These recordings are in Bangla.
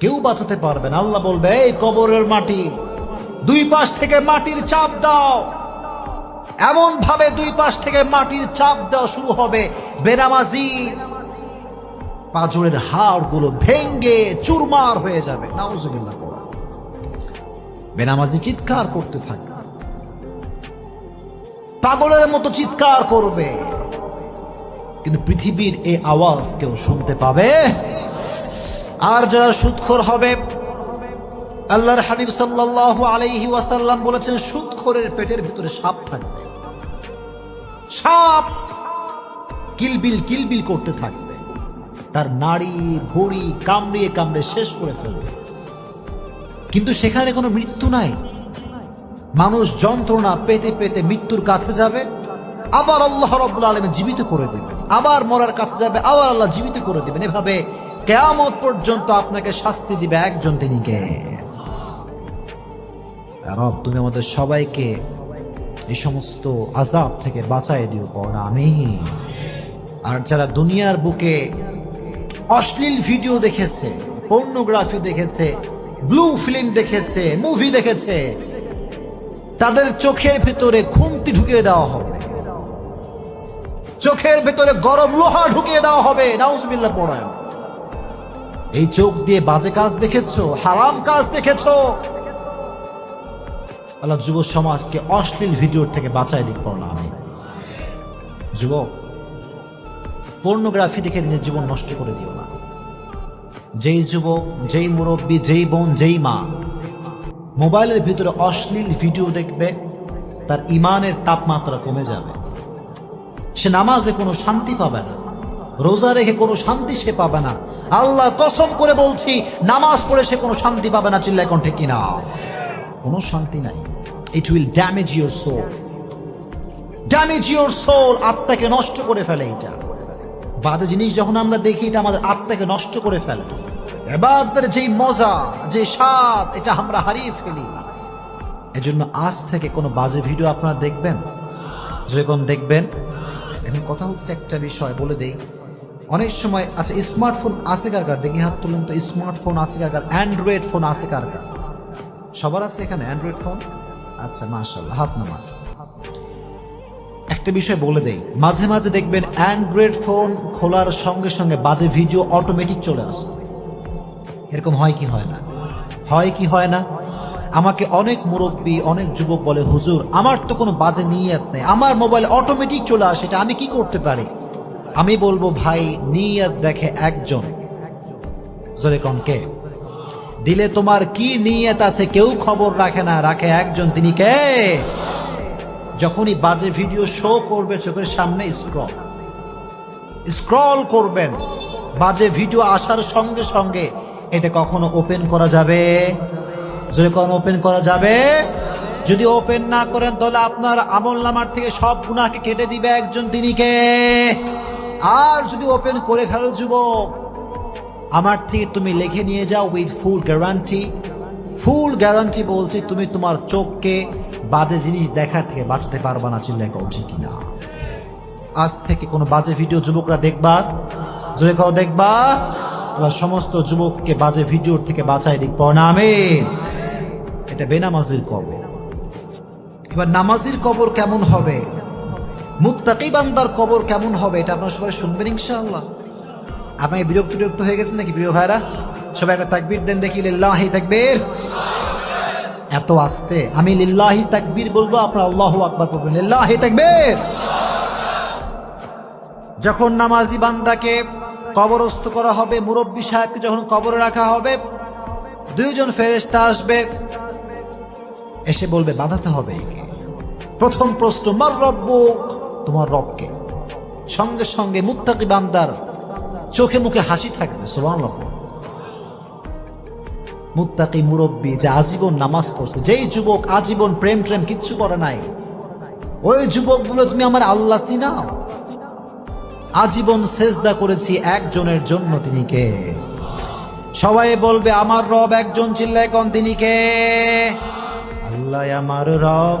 কেউ বাঁচাতে পারবে না। আল্লাহ বলবে, এই কবরের মাটি, দুই পাশ থেকে মাটির চাপ দাও। এমন ভাবে দুই পাশ থেকে মাটির চাপ দেওয়া শুরু হবে। বেনামাজি পাজরের হাড়গুলো ভেঙ্গে চুরমার হয়ে যাবে। বেনামাজি চিৎকার করতে থাকবে পাগলের মতো চিৎকার করবে। কিন্তু পৃথিবীর এই আওয়াজ কেউ শুনতে পাবে? আর যারা সুৎখর হবে, আল্লাহর হাবিব সাল্লাল্লাহু আলাইহি ওয়াসাল্লাম বলেছেন, সুৎখরের পেটের ভিতরে সাপ থাকবে। সাপ কিলবিল কিলবিল করতে থাকবে। তার নাড়ি, ভুড়ি কামড়িয়ে কামড়ে শেষ করে ফেলবে। কিন্তু সেখানে কোনো মৃত্যু নাই। মানুষ যন্ত্রণা পেতে পেতে মৃত্যুর কাছে যাবে, আবার আল্লাহ রব্বুল আলম জীবিত করে দেবে আবার মরার কাছে যাবে, আবার আল্লাহ জীবিত করে দেবেন। এভাবে কেয়ামত পর্যন্ত আপনাকে শাস্তি দিবে একজন তিনি কে রব, তুমি আমাদের সবাইকে এই সমস্ত আজাব থেকে বাঁচাই দিও পড়া আমি আর যারা দুনিয়ার বুকে অশ্লীল ভিডিও দেখেছে, পর্নোগ্রাফি দেখেছে, ব্লু ফিল্ম দেখেছে, মুভি দেখেছে, তাদের চোখের ভেতরে খুমতি ঢুকিয়ে দেওয়া হবে। চোখের ভেতরে গরম লোহা ঢুকিয়ে দেওয়া হবে। নাউজবিল্লা পড়ায়। এই চোখ দিয়ে বাজে কাজ দেখেছ? হারাম কাজ দেখেছ? আল্লাহ যুব সমাজকে অশ্লীল ভিডিওর থেকে বাঁচায় দিক পড়া আমি যুবক পর্নোগ্রাফি দেখে নিজের জীবন নষ্ট করে দিও না। যেই যুবক, যেই মুরব্বী, যেই বোন, যেই মা, মোবাইলের ভিতরে অশ্লীল ভিডিও দেখবে, তার ইমানের তাপমাত্রা কমে যাবে। সে নামাজে কোনো শান্তি পাবে না। রোজা রেখে কোনো শান্তি সে পাবে না। আল্লাহ কসম করে বলছি, নামাজ পড়ে সে কোনো শান্তি পাবে না চিল্লায় কণ্ঠে কিনা। কোনো শান্তি নাই। It will damage your soul damage your soul আত্মাকে নষ্ট করে ফেলে এটা। বাদে জিনিস যখন আমরা দেখি, এটা আমাদের আত্মাকে নষ্ট করে ফেলে। এবার যেই মজা, যে স্বাদ, এটা আমরা হারিয়ে ফেলি। এজন্য আজ থেকে কোনো বাজে ভিডিও আপনারা দেখবেন? যখন দেখবেন, এখন কথা হচ্ছে একটা বিষয়, বলে দেই। অনেক সময় আচ্ছা স্মার্টফোন আছে কার কার? দেখি হাত তুলেন তো স্মার্টফোন আছে কার কার? অ্যান্ড্রয়েড ফোন আছে কার কার? সবার আছে এখানে অ্যান্ড্রয়েড ফোন আচ্ছা মাশাল্লাহ হাত নামান। একটা বিষয় বলে দেই, মাঝে মাঝে দেখবেন অ্যান্ড্রয়েড ফোন খোলার সঙ্গে সঙ্গে বাজে ভিডিও অটোমেটিক চলে আসে। এরকম হয় কি হয় না? হয় কি হয় না? আমাকে অনেক মুরব্বী, অনেক যুবক বলে, হুজুর, আমার তো কোনো বাজে নিয়ত নেই, আমার মোবাইল অটোমেটিক চলে আসে, এটা আমি কি করতে পারি? আমি বলব, ভাই, নিয়ত দেখে একজন। জোরে কন কে? দিলে তোমার কি নিয়ত আছে কেউ খবর রাখে না, রাখে একজন। তিনি কে? যখনই বাজে ভিডিও শো করবে চোখের সামনে স্ক্রল। স্ক্রল করবেন। বাজে ভিডিও আসার সঙ্গে সঙ্গে এটা কখনো ওপেন করা যাবে? যদি কখনো ওপেন করা যাবে? যদি ওপেন না করেন, তাহলে আপনার আমল নামার থেকে সব গুণাকে কেটে দিবে একজন। তিনি কে? আর যদি ওপেন করে ফেলো যুবক, আমার থেকে তুমি লিখে নিয়ে যাও with full guarantee full guarantee বলছি তুমি তোমার চোখকে বাজে জিনিস দেখার থেকে বাঁচাতে পারবা না চিল্লাই কও ঠিক কিনা। আজ থেকে কোনো বাজে ভিডিও যুবকরা দেখবা? জোরে কাও দেখবা? আল্লাহ সমস্ত যুবককে বাজে ভিডিওর থেকে বাঁচাই দিক আমিন। এটা বেনামাজির কবর। এবার নামাজির কবর কেমন হবে? মুত্তাকি বান্দার কবর কেমন হবে এটা আপনারা সবাই শুনবেন ইনশাআল্লাহ। আপনি বিরক্ত বিরক্ত হয়ে গেছেন নাকি প্রিয় ভাইরা? সবাই একটা তাকবীর দেন দেখি, লিল্লাহি তাকবীর এত আস্তে, আমি লিল্লাহি তাকবীর বলব, আপনারা আল্লাহু আকবার বলবেন লিল্লাহি তাকবীর যখন নামাজি বান্দাকে কবরস্থ করা হবে, মুরব্বী সাহেবকে যখন কবরে রাখা হবে, দুইজন ফেরেশতা আসবে, এসে বলবে, বাঁধাতে হবে প্রথম প্রশ্ন, মার রব্বুক তোমার রবকে। সঙ্গে সঙ্গে মুত্তাকি বান্দার চোখে মুখে হাসি থাকবে সুবহানাল্লাহ। মুত্তাকি মুরব্বী যে আজীবন নামাজ পড়ছে, যেই যুবক আজীবন প্রেম প্রেম কিচ্ছু করে নাই, ওই যুবক তুমি আমার আল্লাহ চিনাও। আজীবন সেজদা করেছি একজনের জন্য তিনি কে? সবাই বলবে, আমার রব একজন চিল্লায় কন তিনি কে? আল্লাহ আমার রব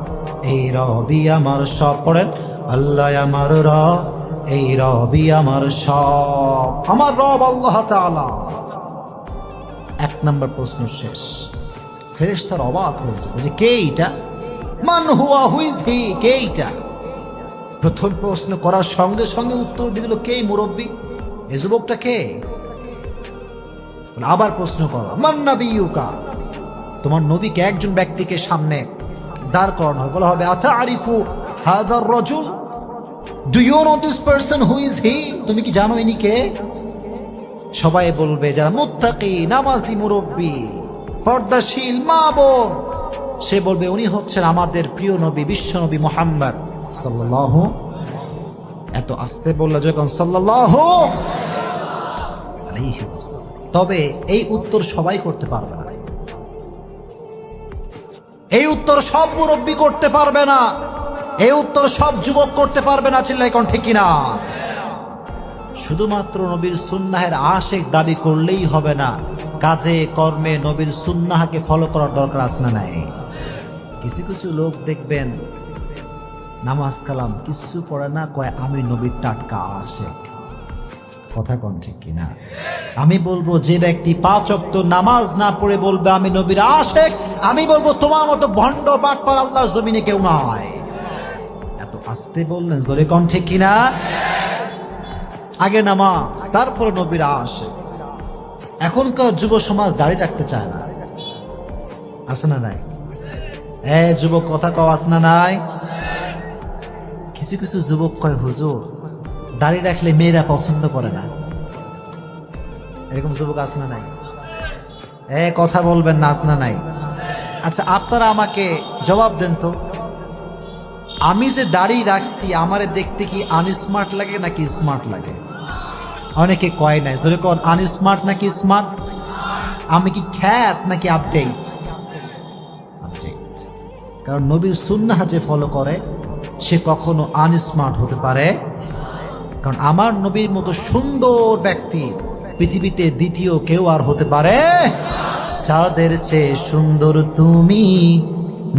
এই রবি আমার সব। পড়েন, আল্লাহ আমার র এই রবি আমার সব। আমার রব আল্লাহ এক নম্বর প্রশ্ন শেষ। ফেরেশতার অবাক হয়েছে যে কে এটা মান হুয়া হুইজ হি, কে এটা প্রথম প্রশ্ন করার সঙ্গে সঙ্গে উত্তর দিয়ে দিল, কে মুরব্বী? এ যুবকটা কে? আবার প্রশ্ন করো, মান নাবিয়ুকা? তোমার নবীকে একজন ব্যক্তিকে সামনে দাঁড় করানো বলা হবে আতা আরিফু হাদার রজুল? Do you know this person who is he তুমি কি জানো ইনি কে? সবাই বলবে, যারা মুত্তাকি, নামাজি, মুরব্বী, পর্দাশীল, মা বোন। সে বলবে, উনি হচ্ছেন আমাদের প্রিয় নবী, বিশ্ব নবী মোহাম্মদ। সাল্লাল্লাহু এত আস্তে বলল যখন ওয়াসাল্লাম। তবে এই উত্তর সবাই করতে পারবে এই উত্তর সব মুরব্বী করতে পারবে না। এই উত্তর সব যুবক করতে পারবে না চিল্লাই কোন ঠিক কিনা? শুধুমাত্র নবীর সুন্নাহের আশেক দাবি করলেই হবে না, কাজে, কর্মে নবীর সুন্নাহকে ফলো করার দরকার আছে না নাই? কিছু কিছু লোক দেখবেন, নামাজ কালাম কিছু পড়ে না কয়, আমি নবীর টাটকা আশেক। কথা কোন। ঠিক কিনা আমি বলব, যে ব্যক্তি পাঁচ অক্ত নামাজ না পড়ে বলবে, আমি নবীর আশেক, আমি বলব, তোমার মতো ভণ্ড বাটপার আল্লাহর জমিনে কেউ নয় এত আস্তে বললেন, জোরে কোন কিনা? আগে নামাজ, তারপরে নবীর আসে এখনকার যুব সমাজ দাঁড়িয়ে রাখতে চায় না। আছে না নাই? এ যুবক, কথা কও, আছে না নাই? কিছু কিছু যুবক কয়, হুজুর দাঁড়িয়ে রাখলে মেয়েরা পছন্দ করে না। এরকম যুবক আছে না নাই? এ, কথা বলবেন না, আছে না নাই? আচ্ছা আপনারা আমাকে জবাব দেন তো। আমি যে দাড়ি রাখছি, আমারে দেখতে কি আনস্মার্ট লাগে নাকি স্মার্ট লাগে? অনেকে কয় নাই, জোরে কন আনস্মার্ট নাকি স্মার্ট আমি কি খ্যাত নাকি আপডেট আপডেট কারণ নবীর সুন্নাহ যে ফলো করে, সে কখনো আনস্মার্ট হতে পারে কারণ আমার নবীর মতো সুন্দর ব্যক্তি পৃথিবীতে দ্বিতীয় কেউ আর হতে পারে। চাঁদের চেয়ে সুন্দর তুমি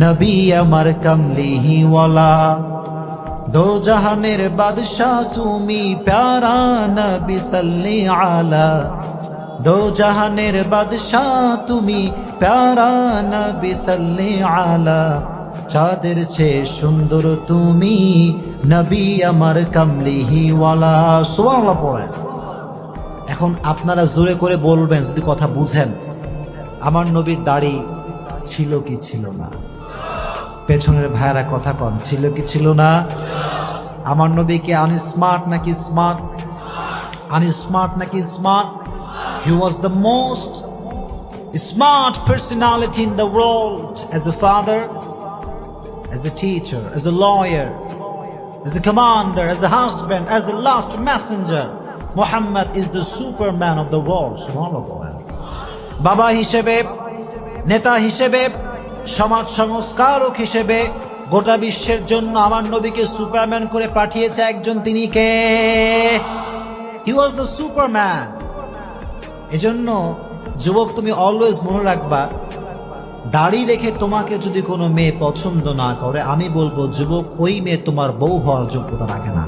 নবী আমার কমলিহি ওয়ালা দো জাহানের বাদশাহ তুমি প্যারা নবী সাল্লি আলা। দো জাহানের বাদশাহ তুমি প্যারা নবী সাল্লি আলা। চাঁদের চেয়ে সুন্দর তুমি নবী আমার কামলিহি ওয়ালা সুবহানাল্লাহ পড়েন। এখন আপনারা জোরে করে বলবেন যদি কথা বুঝেন আমার নবীর দাড়ি ছিল কি ছিল না? পেছনের ভাইয়ারা কথা কন ছিল কি ছিল না? আমার নবী নবীকে আনস্মার্ট নাকি স্মার্ট আনস্মার্ট নাকি smart he was the most smart personality in the world as a father, as a teacher, as a lawyer, as a commander, as a husband, as a last messenger. Muhammad is the superman of the world. Subhanallah. বাবা হিসেবে নেতা হিসেবে সমাজ সংস্কারক হিসেবে গোটা বিশ্বের জন্য আমার নবীকে সুপারম্যান করে পাঠিয়েছে একজন তিনি কে হি ওয়াজ দ্য সুপারম্যান এজন্য যুবক তুমি অলওয়েজ মনে রাখবা দাড়ি রেখে তোমাকে যদি কোনো মেয়ে পছন্দ না করে, আমি বলব, যুবক, ওই মেয়ে তোমার বউ হওয়ার যোগ্যতা রাখে না।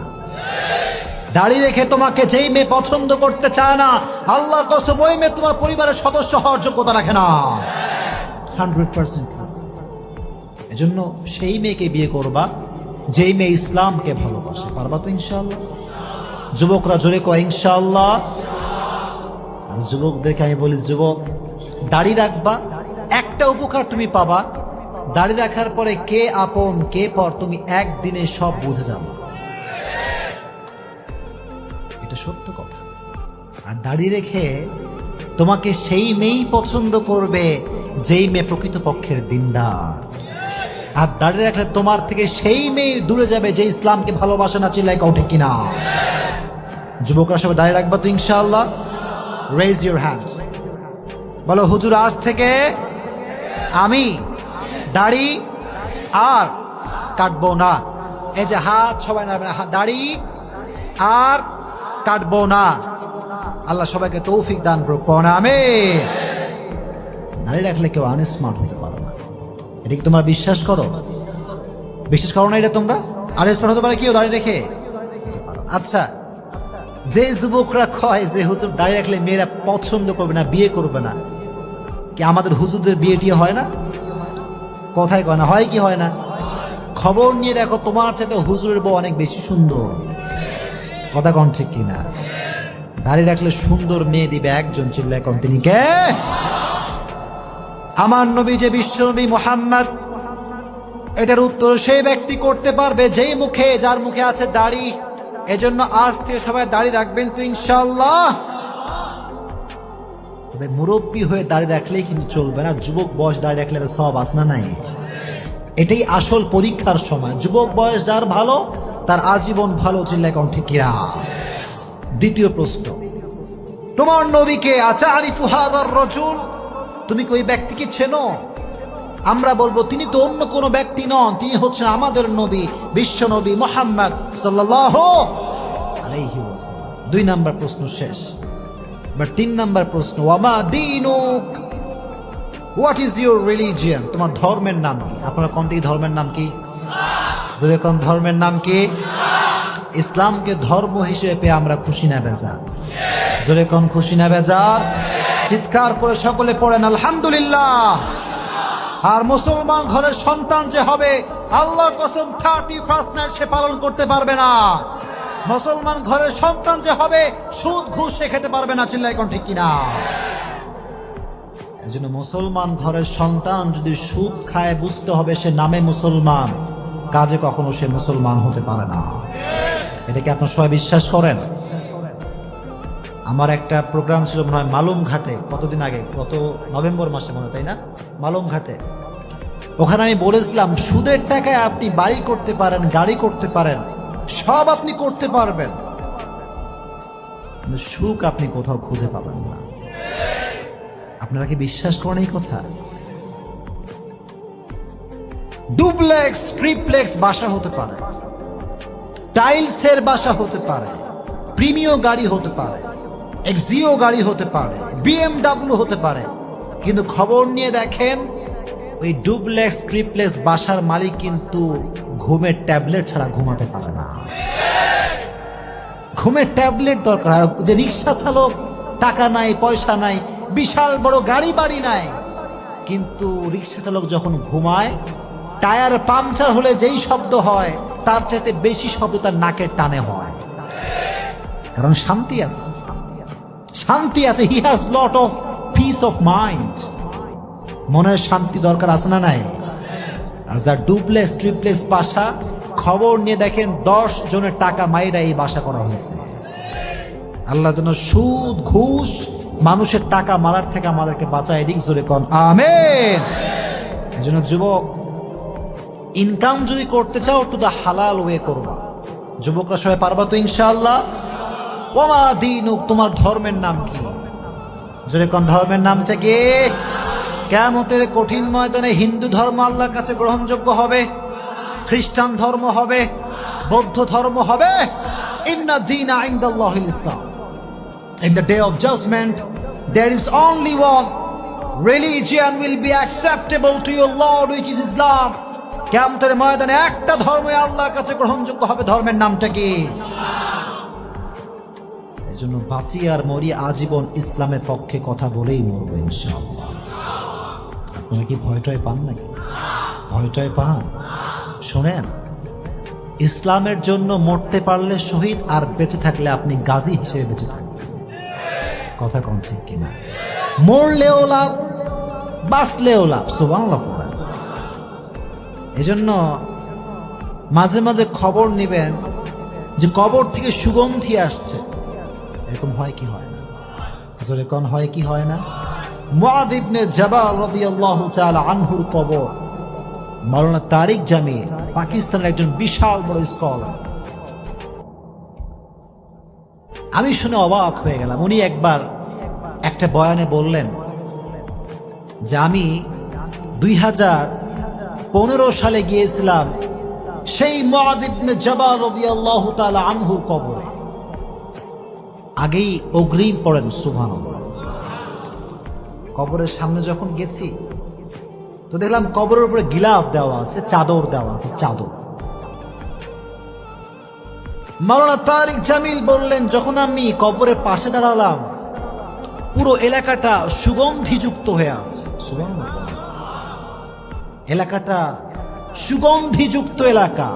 দাড়ি রেখে তোমাকে যেই মেয়ে পছন্দ করতে চায় না, আল্লাহ কসম, ওই মেয়ে তোমার পরিবারের সদস্য হওয়ার যোগ্যতা রাখে না। হান্ড্রেড পার্সেন্ট এজন্য সেই মেয়েকে বিয়ে করবা, যেই মেয়ে ইসলামকে ভালোবাসে। পারবা তো ইনশাল্লাহ যুবকরা জোরে কয় ইনশাল্লাহ যুবকদেরকে আমি বলি, যুবক, দাড়ি রাখবা একটা উপকার তুমি পাবা, দাড়ি রাখার পরে কে আপন, কে পর, তুমি একদিনে সব বুঝে যাবে। এটা সত্য কথা। আর দাড়ি রেখে তোমাকে সেই মেয়েই পছন্দ করবে, যেই মেয়ে প্রকৃত পক্ষের দিনদার। আর দাড়ি রাখলে তোমার থেকে সেই মেয়ে দূরে যাবে, যে ইসলামকে ভালোবাসে না চিল্লাই কাউঠে কিনা। যুবকরা সবাই দাঁড়িয়ে রাখবা তো ইনশাআল্লাহ। রেজ ইউর হ্যান্ড বলো, হুজুর, আজ থেকে আমি দাড়ি আর কাটবো না। এই যে হাত সবাই নাড়বে না, হাত দাড়ি আর কাটবো না। আল্লাহ সবাইকে তৌফিক দান করুক। আমি দাড়ি রাখলে কেউ আনস্মার্ট হতে পারে না। এটা কি তোমরা বিশ্বাস করো? বিশ্বাস করো না এটা তোমরা? আর আনস্মার্ট হতে পারে কেউ দাঁড়িয়ে রেখে? আচ্ছা যে যুবকরা কয় যে হুজুর দাঁড়িয়ে রাখলে মেয়েরা পছন্দ করবে না বিয়ে করবে না। কি আমাদের হুজুরদের বিয়ে টিয়ে হয় না? কথাই কয় না, হয় কি হয় না? খবর নিয়ে দেখো, তোমার চাইতে হুজুরের বউ অনেক বেশি সুন্দর। কথা কন ঠিক কিনা? দাঁড়িয়ে রাখলে সুন্দর মেয়ে দিবে একজন চিল্লায় কন, তিনি কে? আমার নবী যে বিশ্বনবী মোহাম্মদ, এটার উত্তর সেই ব্যক্তি করতে পারবে, যেই মুখে, যার মুখে আছে দাড়ি। এজন্য আজ থেকে সবাই দাড়ি রাখবেন তো ইনশাল্লাহ তবে মুরব্বী হয়ে দাঁড়িয়ে রাখলেই কিন্তু চলবে না। যুবক বয়স দাড়ি রাখলে তো সব আসনা নাই? এটাই আসল পরীক্ষার সময়। যুবক বয়স যার ভালো, তার আজীবন ভালো চিল্লা কণ্ঠে কিরা। দ্বিতীয় প্রশ্ন। তোমার নবীকে আচারি ফুহাদার রজুল, তুমি কি ওই ব্যক্তিকে চেনো? আমরা বলব, তিনি তো অন্য কোনো ব্যক্তি নন, তিনি হচ্ছেন আমাদের নবী, বিশ্ব নবী মোহাম্মদ সাল্লাহ দুই নাম্বার প্রশ্ন শেষ। বাট তিন নাম্বার প্রশ্ন, ওয়ামা দিনুক? হোয়াট ইজ ইউর রিলিজিয়ান তোমার ধর্মের নাম কি? আপনারা কোন দিকে ধর্মের নাম কি? কোন ধর্মের নাম কি? ইসলামকে ধর্ম হিসেবে পেয়ে আমরা খুশি না বেজা জোরে খুশি না, বেজার? চিৎকার করে সকলে পড়েন, আলহামদুলিল্লাহ। আর মুসলমান ঘরের সন্তান যে হবে আল্লাহ কসম থার্টি ফার্স্ট নাইট সে পালন করতে পারবে না। মুসলমান ঘরের সন্তান যে হবে, সুদ ঘুষ সে খেতে পারবে না চিল্লাই কোন ঠিক কিনা? এই জন্য মুসলমান ঘরের সন্তান যদি সুদ খায়, বুঝতে হবে সে নামে মুসলমান। কাজে কখনো সে মুসলমান হতে পারে না। এটাকে আপনার সবাই বিশ্বাস করেন? আমার একটা প্রোগ্রাম ছিল মনে হয় মালুম ঘাটে, কতদিন আগে, গত নভেম্বর মাসে মনে তাই না? মালুম ঘাটে। ওখানে আমি বলেছিলাম, সুদের টাকায় আপনি বাড়ি করতে পারেন, গাড়ি করতে পারেন সব আপনি করতে পারবেন। সুখ আপনি কোথাও খুঁজে পাবেন না। আপনারা কি বিশ্বাস করেন এই কথা? ডুপ্লেক্স, ট্রিপ্লেক্স বাসা হতে পারে। টাইলসের বাসা হতে পারে। প্রিমিয় গাড়ি হতে পারে। এক্সিও গাড়ি হতে পারে। বিএমডাব্লিউ হতে পারে। কিন্তু খবর নিয়ে দেখেন ওই ডুপ্লেক্স, ট্রিপ্লেক্স বাসার মালিক কিন্তু ঘুমের ট্যাবলেট ছাড়া ঘুমাতে পারে না। ঘুমের ট্যাবলেট দরকার। যে রিক্সা চালক, টাকা নাই, পয়সা নাই, বিশাল বড় গাড়ি বাড়ি নাই। কিন্তু রিক্সা চালক যখন ঘুমায়, টায়ার পাংচার হলে যেই শব্দ হয়, তার চাইতে বেশি শব্দ তার নাকের টানে হয়। কারণ শান্তি আছে। শান্তি আছে। He has lot of peace of mind মনের শান্তি দরকার আছে না নাই? আর যার ডুপ্লেক্স ট্রিপ্লেক্স বাসা, খবর নিয়ে দেখেন দশ জনের টাকা মাইরা এই বাসা করা হয়েছে। আল্লাহ যেন সুদ, ঘুষ, মানুষের টাকা মারার থেকে আমাদেরকে বাঁচায় দিক জোরে কন, আমেন। এই জন্য যুবক ইনকাম যদি করতে চাও টু দা হালাল ওয়ে করবা। যুবকরা সবাই পারবা তো, ইনশাআল্লাহ? ওমা দিন তোমার ধর্মের নাম কি? জোরে কোন, ধর্মের নামটা কি? কেমতের কঠিন ময়দানে হিন্দু ধর্ম আল্লাহর কাছে গ্রহণযোগ্য হবে খ্রিস্টান ধর্ম হবে বৌদ্ধ ধর্ম হবে। ইসলাম। Judgment, there is one will be acceptable to your which is ময়দানে একটা ধর্ম আল্লাহর কাছে গ্রহণযোগ্য হবে ধর্মের নামটা কি? এই জন্য বাঁচি আর মরি আজীবন ইসলামের পক্ষে কথা বলেই মরবো ইনশাআল্লাহ। আপনারা কি ভয়টয় পান নাকি? ভয়টয় পান? শোনেন, ইসলামের জন্য মরতে পারলে শহীদ আর বেঁচে থাকলে আপনি গাজী হিসেবে বেঁচে থাকবেন। কথা কম ঠিক কিনা? মরলেও লাভ, বাঁচলেও লাভ পড়া এজন্য মাঝে মাঝে খবর নিবেন যে কবর থেকে সুগন্ধি আসছে। এরকম হয় কি হয় না? জোরে কোন, হয় কি হয় না? আমি শুনে অবাক হয়ে গেলাম। উনি একবার একটা বয়ানে বললেন যে আমি দুই হাজার পনেরো সালে গিয়েছিলাম সেই মহাদিবনে জবাল আনহুর কবরে। আগেই অগ্রিম পড়েন সুভান কবরের সামনে যখন গেছি, তো দেখলাম কবরের উপরে গিলাফ দেওয়া আছে, চাদর দেওয়া আছে, চাদর। মাওলানা তারিক জামিল বললেন, যখন আমি কবরের পাশে দাঁড়ালাম, পুরো এলাকাটা সুগন্ধিযুক্ত হয়ে আছে। সুগন্ধ? এলাকাটা সুগন্ধিযুক্ত এলাকা।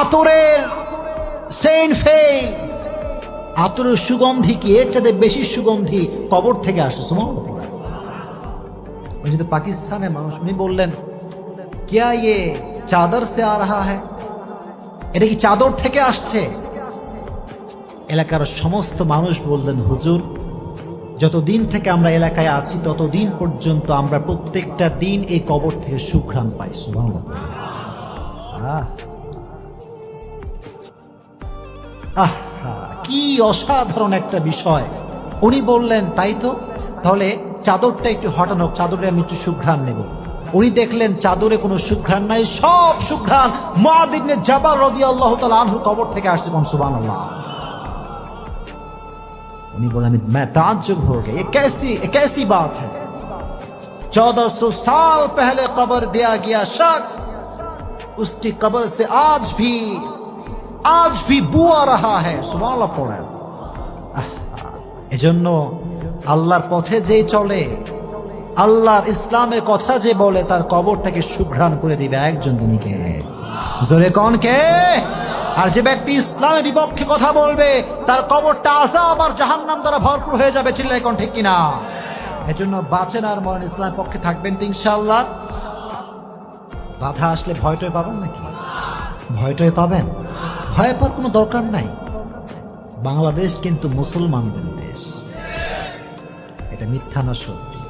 আতরের সেন্ট ফেল আতরের সুগন্ধি কি? এর চাইতে বেশি সুগন্ধি কবর থেকে আসে, সুমন? যদি পাকিস্তানে মানুষ, উনি বললেন, কিয়া ইয়ে চাদর সে আ হ্যাঁ এটা কি চাদর থেকে আসছে? এলাকার সমস্ত মানুষ বললেন, হুজুর, যতদিন থেকে আমরা এলাকায় আছি, ততদিন পর্যন্ত আমরা প্রত্যেকটা দিন এই কবর থেকে সুঘ্রাণ পাই। সুবহানাল্লাহ। আহ। কি অসাধারণ একটা বিষয় উনি বললেন তাই তো তাহলে চাদরটা একটু হটানো চাদরে আমি একটু সুঘ্রাণ নেব উনি দেখলেন চাদরে কোনো সুঘ্রাণ নাই সব সুঘ্রাণ মহাদিবনে জাবার রদি আল্লাহ তালা আনহু কবর থেকে আসছে কোন সুবান আল্লাহ उन्हीं बोला मैं मैं ताज्जुब हो गया ये कैसी ये कैसी बात है चौदह सौ साल पहले कब्र दिया गया शख्स उसकी कब्र से आज भी আজ ভি বুয়া রাহা হ্যাঁ সুমাল্লা পড়া এজন্য আল্লাহর পথে যে চলে, আল্লাহর ইসলামের কথা যে বলে, তার কবরটাকে সুঘ্রাণ করে দিবে একজন দিনীকে। জোরে কন কে? আর যে ব্যক্তি ইসলামের বিপক্ষে কথা বলবে, তার কবরটা আজাব আর জাহান্নাম দ্বারা ভরপুর হয়ে যাবে চিল্লাই কন ঠিক কিনা? এজন্য বাঁচেন আর মরেন, ইসলামের পক্ষে থাকবেন তো ইনশাল্লাহ বাধা আসলে ভয়টয় পাবেন নাকি? ভয়টয় পাবেন? ভয় পাওয়ার কোনো দরকার নাই। বাংলাদেশ কিন্তু মুসলমানদের দেশ। এটা মিথ্যা না সত্যি।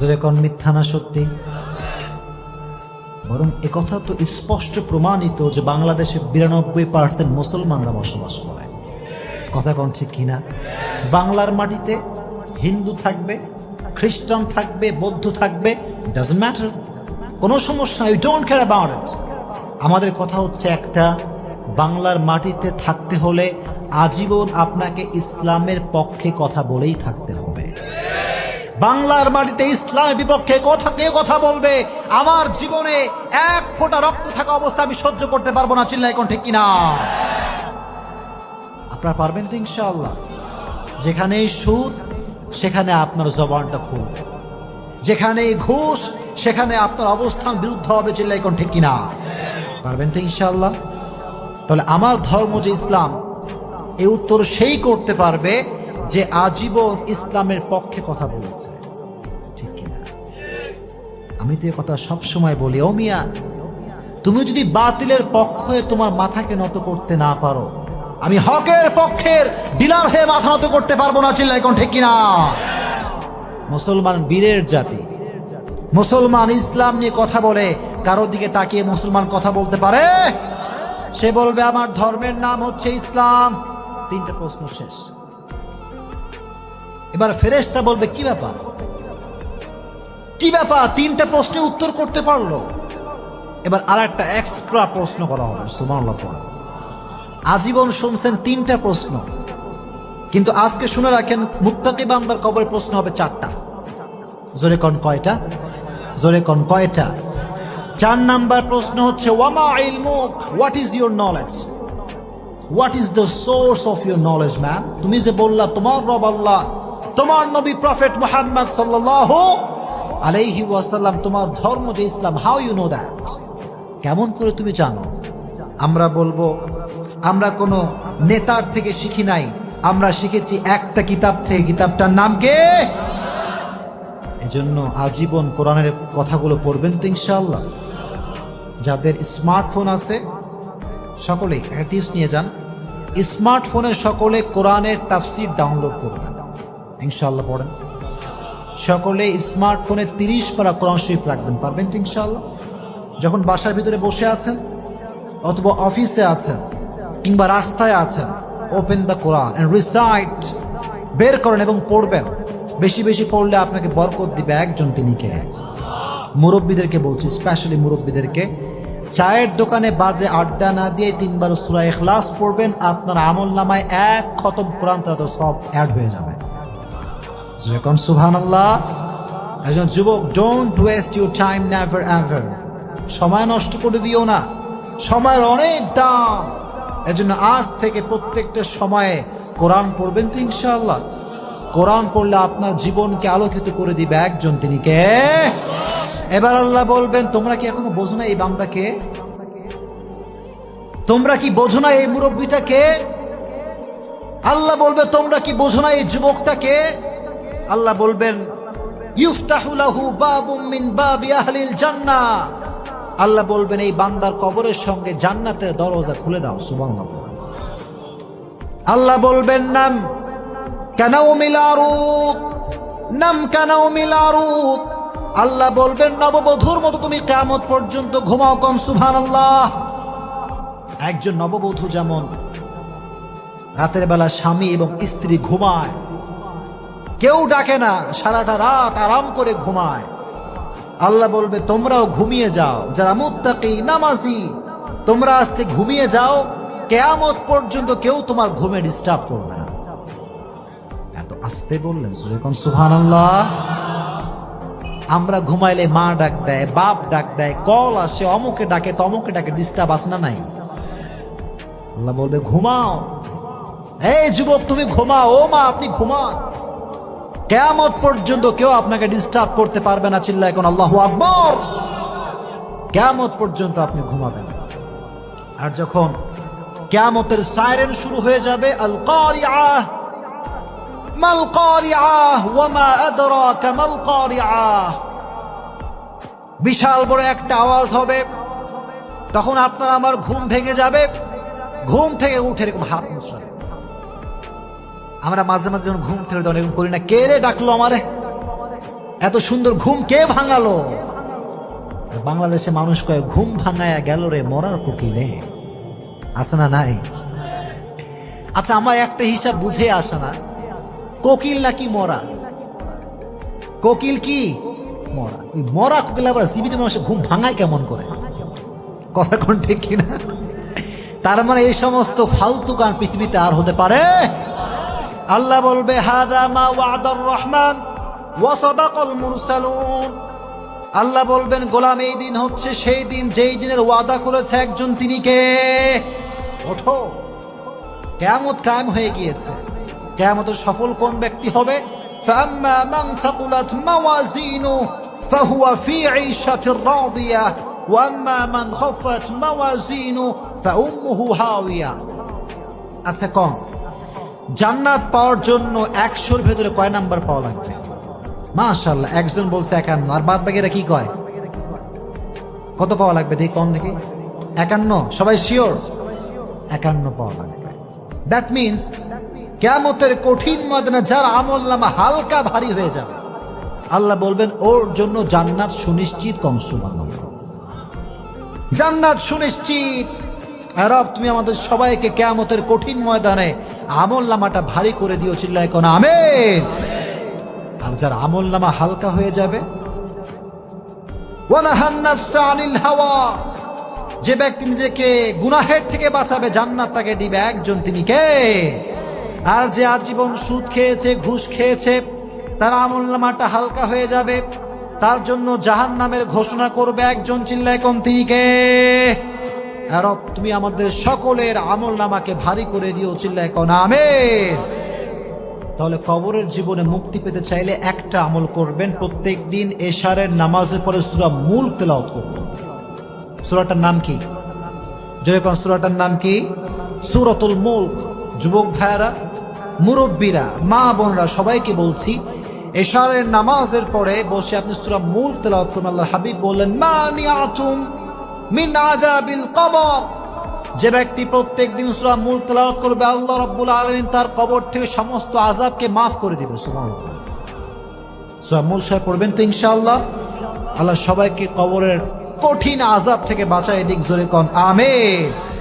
জোরে কোন মিথ্যা না সত্যি? বরং একথা তো স্পষ্ট প্রমাণিত যে বাংলাদেশে বিরানব্বই পার্সেন্ট মুসলমানরা বসবাস করে। কথা কোন ঠিক কিনা বাংলার মাটিতে হিন্দু থাকবে, খ্রিস্টান থাকবে, বৌদ্ধ থাকবে ডাজন্ট ম্যাটার কোনো সমস্যা ইউ ডোন্ট কেয়ার অ্যাবাউট আমাদের কথা হচ্ছে একটা বাংলার মাটিতে থাকতে হলে আজীবন আপনাকে ইসলামের পক্ষে কথা বলেই থাকতে হবে। বাংলার মাটিতে ইসলামের বিপক্ষে কথা কে কথা বলবে? আমার জীবনে এক ফোঁটা রক্ত থাকা অবস্থা আমি সহ্য করতে পারব না চিল্লাই কোন ঠিক কিনা আপনারা পারবেন তো ইনশাআল্লাহ। যেখানে সুদ সেখানে আপনার জবানটা খুলবে। যেখানে ঘুষ, সেখানে আপনার অবস্থান বিরুদ্ধ হবে চিল্লাই কোন ঠিক কিনা পারবেন তো ইনশাআল্লাহ? তাহলে আমার ধর্ম যে ইসলাম এই উত্তর সেই করতে পারবে যে আজীবন ইসলামের পক্ষে কথা বলেছে। ঠিক কিনা আমি তো এ কথা সবসময় বলি, ও মিয়া, তুমি যদি বাতিলের পক্ষ হয়ে তোমার মাথাকে নত করতে না পারো, আমি হকের পক্ষের ডিলার হয়ে মাথা নত করতে পারব না চিল্লাই কোন ঠিক কিনা মুসলমান বীরের জাতি। মুসলমান ইসলাম নিয়ে কথা বলে কারোর দিকে তাকিয়ে মুসলমান কথা বলতে পারে? সে বলবে, আমার ধর্মের নাম হচ্ছে ইসলাম। তিনটা প্রশ্ন শেষ। এবার ফেরেশতা বলবে, কি ব্যাপার? কি ব্যাপার? তিনটা প্রশ্নে উত্তর করতে পারল। এবার আর একটা এক্সট্রা প্রশ্ন করা হবে পড়ে। আজীবন শুনছেন তিনটা প্রশ্ন, কিন্তু আজকে শুনে রাখেন, মুত্তাকি বান্দার কবরের প্রশ্ন হবে চারটা। জোরে কন কয়টা? জোরে কন কয়টা? চার নাম্বার প্রশ্ন হচ্ছে, ওয়ামা what is your knowledge what is the source of your knowledge man তুমি যে বললা, তোমার রব আল্লাহ, তোমার নবী প্রফেট মুহাম্মদ সাল্লাল্লাহু আলাইহি ওয়াসাল্লাম, তোমার ধর্ম যে ইসলাম হাউ ইউ নো দ্যাট কেমন করে তুমি জানো? আমরা বলব, আমরা কোনো নেতার থেকে শিখি নাই, আমরা শিখেছি একটা কিতাব থেকে, কিতাবটার নাম কে? এজন্য আজীবন কোরআনের কথাগুলো পড়বেন তো ইনশাআল্লাহ। যাদের স্মার্টফোন আছে, সকলেই একটা টিপস নিয়ে যান। স্মার্টফোনে সকলে কোরআনের তাফসির ডাউনলোড করবেন ইনশাআল্লাহ পড়েন। সকলে স্মার্টফোনে তিরিশ পারা কোরআন শরীফ রাখবেন, পারবেন তো ইনশাআল্লাহ। যখন বাসার ভিতরে বসে আছেন, অথবা অফিসে আছেন, কিংবা রাস্তায় আছেন, ওপেন দ্য কোরআন রিসাইট বের করেন এবং পড়বেন। বেশি বেশি পড়লে আপনাকে বরকত দিবে একজন তিনি কে মুরব্বীদেরকে বলছি স্পেশালি মুরব্বীদেরকে, চায়ের দোকানে বাজে আড্ডা না দিয়ে তিনবার সুরা এখলাস পড়বেন, আপনার আমল নামায় এক খতম কোরআন তারা সব অ্যাড হয়ে যাবে। যেরকম সুহান আল্লাহ একজন যুবক don't waste your time never ever সময় নষ্ট করে দিও না। সময়ের অনেক দাম। এজন্য আজ থেকে প্রত্যেকটা সময়ে কোরআন পড়বেন তো ইনশাআল্লাহ। কোরআন পড়লে আপনার জীবনকে আলোকিত করে দিবে একজন। তিনি কে? এবার আল্লাহ বলবেন, তোমরা কি এখনও বোঝো না এই বান্দাকে তোমরা কি বোঝো না এই মুরব্বীটাকে আল্লাহ বলবে, তোমরা কি বোঝো না এই যুবকটাকে আল্লাহ বলবেন আল্লাহ বলবেন, এই বান্দার কবরের সঙ্গে জান্নাতের দরজা খুলে দাও, সুবহানাল্লাহ। আল্লাহ বলবেন, নাম কেনাও মিলারুত নাম কেনাও মিলারুত আল্লাহ বলবেন, নববধূর মতো তুমি কেমত পর্যন্ত ঘুমাও কম সুভান আল্লাহ একজন নববধূ যেমন রাতের বেলা স্বামী এবং স্ত্রী ঘুমায়, কেউ ডাকে না, সারাটা রাত আরাম করে ঘুমায়। আল্লাহ বলবে, তোমরাও ঘুমিয়ে যাও, যারা মুত্তাকি, নামাজি, তোমরা আজকে ঘুমিয়ে যাও, কেয়ামত পর্যন্ত কেউ তোমার ঘুমে ডিস্টার্ব করবে না। আস্তে বললেন সুরেকন সুহান আমরা ঘুমাইলে মা ডাক দেয়, বাপ ডাক দেয়, কল আসে, অমুকে ডাকে, তমুকে ডাকে ডিস্টার্ব আসে না নাই? আল্লাহ বলবে, ঘুমাও। এই যুবক, তুমি ঘুমাও। ও মা, আপনি ঘুমান। কেয়ামত পর্যন্ত কেউ আপনাকে ডিস্টার্ব করতে পারবে না চিল্লা এখন আল্লাহ আকবর। কেয়ামত পর্যন্ত আপনি ঘুমাবেন। আর যখন কেয়ামতের সাইরেন শুরু হয়ে যাবে আল কারিআহ বিশাল বড় একটা আওয়াজ হবে। তখন আপনার আমার ঘুম ভেঙে যাবে। ঘুম থেকে উঠে এরকম হাত মুছড়াবে। আমরা মাঝে মাঝে যখন ঘুম থেকে তখন এরকম করি না, কে রে ডাকলো আমারে? এত সুন্দর ঘুম কে ভাঙালো? বাংলাদেশে মানুষ কয়, ঘুম ভাঙায়া গেল রে মরার কোকিলে। আছে না নাই? আচ্ছা আমার একটা হিসাব বুঝে আসে না। কোকিল নাকি মরা? কোকিল কি? মরা। মরা কোকিল আবার জীবিত মানুষের ঘুম ভাঙায় কেমন করে? কথা কোন ঠিক কিনা? তার মানে এই সমস্ত ফালতু গান পৃথিবীতে আর হতে পারে? আল্লাহ বলবে, হাদা মা ওয়াদার রহমান ওয়াসাদাকাল মুরসালুন। আল্লাহ বলবেন, গোলাম এই দিন হচ্ছে সেই দিন যেই দিনের ওয়াদা করেছে একজন তিনি কে? ওঠো। কেয়ামত কায়েম হয়ে গিয়েছে। কেয়ামতের সফল কোন ব্যক্তি হবে? আচ্ছা কম। জান্নাত পাওয়ার জন্য একশোর ভেতরে কয় নাম্বার পাওয়া লাগবে? মাশাল্লাহ একজন বলছে একান্ন, আর বাদ বাকিরা কি কয়? কত পাওয়া লাগবে দেখি, কম দেখি? একান্ন, সবাই শিওর একান্ন পাওয়া লাগবে। দ্যাট মিনস কেমতের কঠিন ময়দানে যার আমল নামা হালকা ভারী হয়ে যাবে। আল্লাহ বলবেন, ওর জন্য জান্নাত সুনিশ্চিত কংসুমান জান্নাত সুনিশ্চিত। আর রব, তুমি আমাদের সবাইকে কেয়ামতের কঠিন ময়দানে আমল নামাটা ভারী করে দিও, চিল্লায় কোন আমেন। আর যার আমল নামা হালকা হয়ে যাবে হাওয়া। যে ব্যক্তি নিজেকে গুনাহের থেকে বাঁচাবে, জান্নাত তাকে দিবে। একজন তিনি কে? আর যে আজীবন সুদ খেয়েছে ঘুষ খেয়েছে তার আমল নামাটা হালকা হয়ে যাবে। তার জন্য জাহান নামের ঘোষণা করবে একজন চিল্লায় কোন তিনি কে রব, তুমি আমাদের সকলের আমল নামাকে ভারী করে দিও চিল্লায় কোন তাহলে কবরের জীবনে মুক্তি পেতে চাইলে একটা আমল করবেন। প্রত্যেক দিন এশারের নামাজের পরে সুরা মূল তেলাওয়াত করবেন সুরাটার নাম কি? জয়কন সুরাটার নাম কি? সুরতুল মুল্ক। যুবক ভাইয়ারা মুরব্বীরা, মা বোনরা, সবাইকে বলছি, এশারের নামাজের পরে বসে আপনি সুরা মূল তেলাওয়াত আল্লাহ হাবিব বললেন মানিয়াতুম মিন আযাবিল কবর। যে ব্যক্তি প্রত্যেক দিন সুরা মূল তেলাওয়াত করবে, আল্লাহ রাব্বুল আলামিন তার কবর থেকে সমস্ত আযাবকে মাফ করে দিবে, সুবহানাল্লাহ। সুরা মূল সাহেব পড়বেন তো ইনশাআল্লাহ। আল্লাহ সবাইকে কবরের কঠিন আযাব থেকে বাঁচায় দিক, জোরে কন, আমেন।